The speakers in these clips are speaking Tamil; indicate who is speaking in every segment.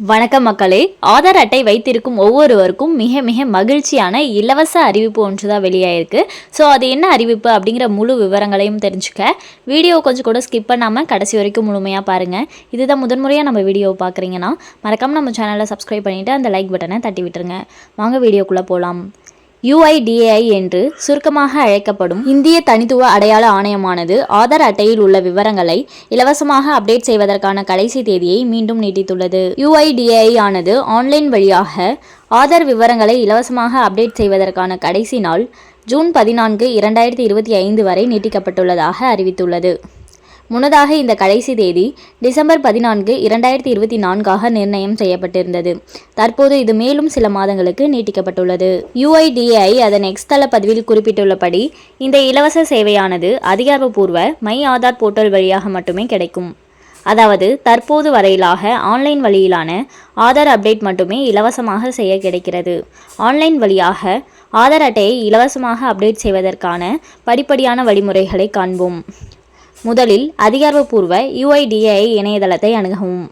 Speaker 1: வணக்கம் மக்களே. ஆதார் அட்டை வைத்திருக்கும் ஒவ்வொருவருக்கும் மிக மிக மகிழ்ச்சியான இலவச அறிவிப்பு ஒன்று தான் வெளியாயிருக்கு. ஸோ அது என்ன அறிவிப்பு அப்படிங்கிற முழு விவரங்களையும் தெரிஞ்சுக்க. வீடியோ கொஞ்சம் கூட ஸ்கிப் பண்ணாமல் கடைசி வரைக்கும் முழுமையாக பாருங்கள் இதுதான் முதன்முறையாக நம்ம வீடியோ பார்க்குறீங்கன்னா மறக்காமல் நம்ம சேனலை சப்ஸ்கிரைப் பண்ணிவிட்டு அந்த லைக் பட்டனை தட்டி விட்டுருங்க. வாங்க வீடியோக்குள்ளே போகலாம் யுஐடிஏஐ என்று சுருக்கமாக அழைக்கப்படும் இந்திய தனித்துவ அடையாள ஆணையமானது ஆதார் அட்டையில் உள்ள விவரங்களை இலவசமாக அப்டேட் செய்வதற்கான கடைசி தேதியை மீண்டும் நீட்டித்துள்ளது. யுஐடிஏஐ ஆனது ஆன்லைன் வழியாக ஆதார் விவரங்களை இலவசமாக அப்டேட் செய்வதற்கான கடைசி நாள் ஜூன் பதினான்கு இரண்டாயிரத்தி இருபத்தி ஐந்து வரை நீட்டிக்கப்பட்டுள்ளதாக அறிவித்துள்ளது. முன்னதாக இந்த கடைசி தேதி டிசம்பர் பதினான்கு இரண்டாயிரத்தி இருபத்தி நான்காக நிர்ணயம் செய்யப்பட்டிருந்தது. தற்போது இது மேலும் சில மாதங்களுக்கு நீட்டிக்கப்பட்டுள்ளது. யுஐடிஏஐ அதன் எக்ஸ் தள பதிவில் குறிப்பிட்டுள்ளபடி இந்த இலவச சேவையானது அதிகாரப்பூர்வ மை ஆதார் போர்ட்டல் வழியாக மட்டுமே கிடைக்கும். அதாவது தற்போது வரையிலாக ஆன்லைன் வழியிலான ஆதார் அப்டேட் மட்டுமே இலவசமாக செய்ய கிடைக்கிறது. ஆன்லைன் வழியாக ஆதார் அட்டையை இலவசமாக அப்டேட் செய்வதற்கான படிப்படியான வழிமுறைகளை காண்போம். முதலில் அதிகாரப்பூர்வ யுஐடிஏஐ இணையதளத்தை அணுகவும்.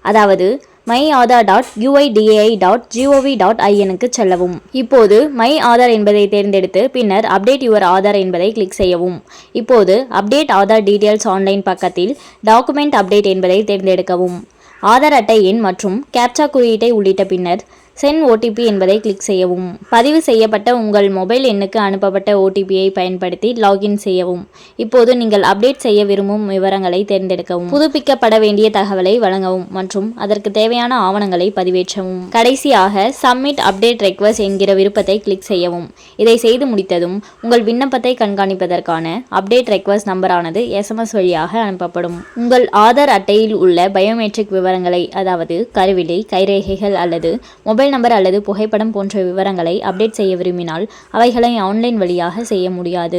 Speaker 1: அதாவது my Aadhaar dot UIDAI dot G O V dot ஐஎனுக்கு செல்லவும். இப்போது மை ஆதார் என்பதை தேர்ந்தெடுத்து பின்னர் அப்டேட் யுவர் ஆதார் என்பதை கிளிக் செய்யவும். இப்போது அப்டேட் ஆதார் டீட்டெயில்ஸ் ஆன்லைன் பக்கத்தில் டாக்குமெண்ட் அப்டேட் என்பதை தேர்ந்தெடுக்கவும். ஆதார் அட்டை எண் மற்றும் கேப்சா குறியீட்டை உள்ளிட்ட பின்னர் சென் ஓடிபி என்பதை கிளிக் செய்யவும். பதிவு செய்யப்பட்ட உங்கள் மொபைல் எண்ணுக்கு அனுப்பப்பட்ட ஓடிபியை பயன்படுத்தி லாகின் செய்யவும். இப்போது நீங்கள் அப்டேட் செய்ய விரும்பும் விவரங்களை தேர்ந்தெடுக்கவும். புதுப்பிக்கப்பட வேண்டிய தகவலை வழங்கவும் மற்றும் அதற்கு தேவையான ஆவணங்களை பதிவேற்றவும். கடைசியாக சப்மிட் அப்டேட் ரெக்வஸ்ட் என்கிற விருப்பத்தை கிளிக் செய்யவும். இதை செய்து முடித்ததும் உங்கள் விண்ணப்பத்தை கண்காணிப்பதற்கான அப்டேட் ரெக்வஸ்ட் நம்பரானது எஸ்எம்எஸ் வழியாக அனுப்பப்படும். உங்கள் ஆதார் அட்டையில் உள்ள பயோமெட்ரிக் விவரங்களை அதாவது கருவிலை கைரேகைகள் அல்லது மொபைல் மொபைல் நம்பர் அல்லது புகைப்படம் போன்ற விவரங்களை அப்டேட் செய்ய விரும்பினால் அவைகளை ஆன்லைன் வழியாக செய்ய முடியாது.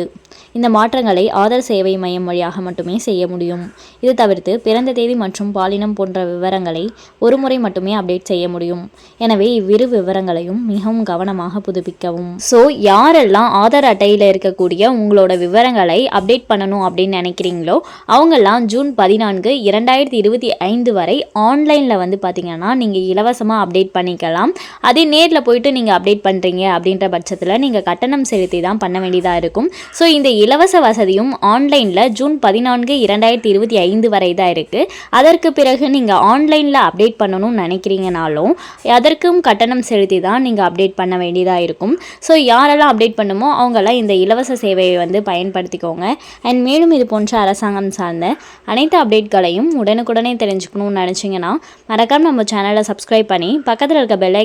Speaker 1: இந்த மாற்றங்களை ஆதார் சேவை மையம் வழியாக மட்டுமே செய்ய முடியும். இது தவிர்த்து பிறந்த தேதி மற்றும் பாலினம் போன்ற விவரங்களை ஒரு முறை மட்டுமே அப்டேட் செய்ய முடியும். எனவே இவ்விரு விவரங்களையும் மிகவும் கவனமாக புதுப்பிக்கவும். ஸோ யாரெல்லாம் ஆதார் அட்டையில் இருக்கக்கூடிய உங்களோட விவரங்களை அப்டேட் பண்ணணும் அப்படின்னு நினைக்கிறீங்களோ அவங்கெல்லாம் ஜூன் பதினான்கு இரண்டாயிரத்தி இருபத்தி ஐந்து வரை ஆன்லைனில் வந்து பார்த்தீங்கன்னா நீங்கள் இலவசமாக அப்டேட் பண்ணிக்கலாம். அதே நேரில் போயிட்டு நீங்கள் அப்டேட் பண்ணுறீங்க அப்படின்ற பட்சத்தில் நீங்கள் கட்டணம் செலுத்தி தான் பண்ண வேண்டியதாக இருக்கும். ஸோ இந்த இலவச வசதியும் ஆன்லைனில் ஜூன் பதினான்கு இரண்டாயிரத்தி இருபத்தி ஐந்து வரை தான் இருக்குது அதற்கு பிறகு நீங்கள் ஆன்லைனில் அப்டேட் பண்ணணும்னு நினைக்கிறீங்கனாலும் அதற்கும் கட்டணம் செலுத்தி தான் நீங்கள் அப்டேட் பண்ண வேண்டியதாக இருக்கும். ஸோ யாரெல்லாம் அப்டேட் பண்ணுமோ அவங்கெல்லாம் இந்த இலவச சேவையை வந்து பயன்படுத்திக்கோங்க. அண்ட் மேலும் இது போன்ற அரசாங்கம் சார்ந்த அனைத்து அப்டேட்களையும் உடனுக்குடனே தெரிஞ்சுக்கணும்னு நினச்சிங்கன்னா மறக்காமல் நம்ம சேனலை சப்ஸ்கிரைப் பண்ணி பக்கத்தில் இருக்க பெல்லை